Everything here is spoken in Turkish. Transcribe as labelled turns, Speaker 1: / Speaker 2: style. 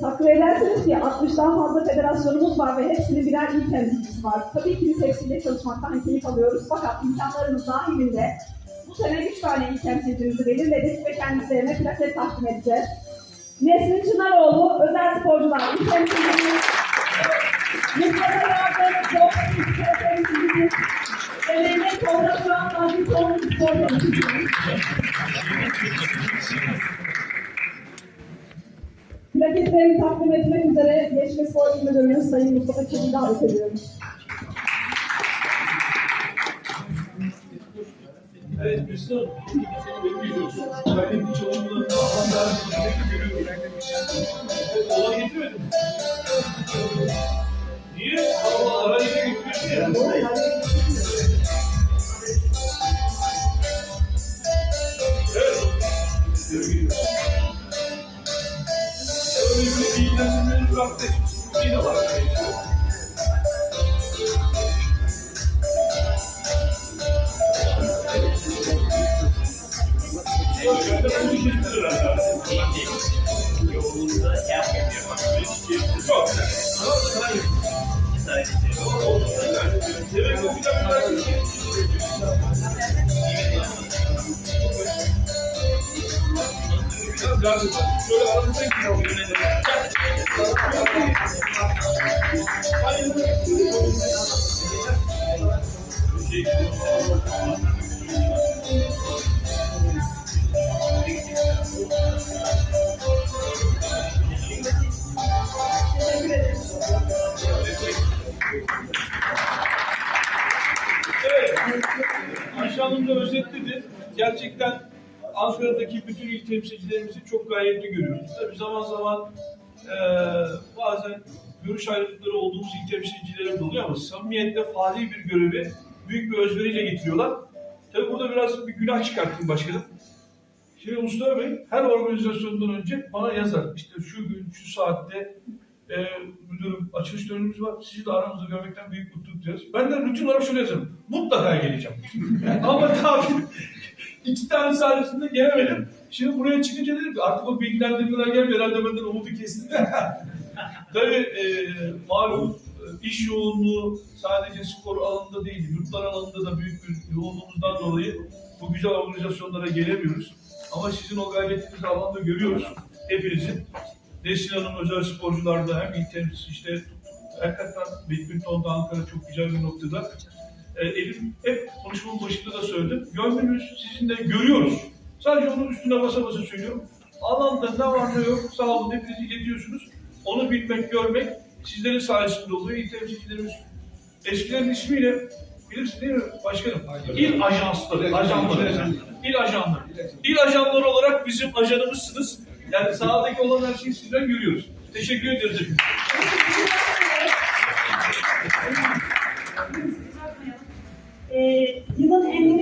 Speaker 1: Takdir edersiniz ki 60'dan fazla federasyonumuz var ve hepsinin birer il temsilcisi var. Tabii ki biz hepsiyle çalışmaktan keyif alıyoruz fakat imkanlarımız dahilinde bu sene 3 tane il temsilcimizi belirledik ve kendisine plaket takdim edeceğiz. Nesrin Çınaroğlu, özel sporcular il temsilcimiz. Mustafa Yardım, Yok İl temsilcimiz. Mehmet Tolga Turan, Nazım Tolga spor temsilcimiz. Plaketlerini takdim etmek üzere Gençlik Spor İl Müdürümüz Sayın Mustafa Çelik'i davet ediyorum.
Speaker 2: Evet, Hüsnü Hanım. Benim hiç olmadan Allah'ın derdini görüyorum. Olay getirmedin mi? Niye? Allah ara yine götürüyorsun ya. Bıraktı. Yine var.
Speaker 3: Yolunda yapmıyor.
Speaker 2: Çok. Şöyle aranıza gidiyor. Evet. Ayşe Hanım da özetledi. Gerçekten Ankara'daki bütün il temsilcilerimizi çok gayretli görüyoruz. Tabii zaman zaman eee bazen görüş ayrılıkları olduğumuz il temsilcileri oluyor ama samimiyetle fali bir görevi büyük bir özveriyle getiriyorlar. Tabii burada biraz bir günah çıkarttım başkanım. Şimdi Mustafa Bey her organizasyondan önce bana yazar. İşte şu gün, şu saatte e, müdürüm açılış törenimiz var. Sizi de aramızda görmekten büyük mutluluk duyuyoruz. Ben de rutin olarak şöyle yazarım. Mutlaka geleceğim. Ama tabii iki tane sayesinde gelemedim. Şimdi buraya çıkınca dedim ki artık o bilgilendirmeler gelmiyor. Herhalde benden umudu kestin de. tabii e, malum e, iş yoğunluğu sadece spor alanında değil, yurtlar alanında da büyük bir yoğunluğumuzdan dolayı bu güzel organizasyonlara gelemiyoruz. Ama sizin o gayretinizi alanda görüyoruz. Hepinizin. Nesin Hanım özel sporcularda hem il temsilcisi işte hakikaten badmintonda Ankara çok güzel bir noktada. E, Elim hep konuşmanın başında da söyledim. Gönlümüz sizin de görüyoruz. Sadece onun üstüne basa basa söylüyorum. Alanda ne var ne yok sağ olun hepiniz iletiyorsunuz. Onu bilmek, görmek sizlerin sayesinde oluyor. İl temsilcilerimiz eskilerin ismiyle bilirsiniz değil mi başkanım? İl ajansları, ajanları. İl ajanları. İl ajanları olarak bizim ajanımızsınız. Yani sahadaki olan her şeyi sizden görüyoruz. Teşekkür hepinize.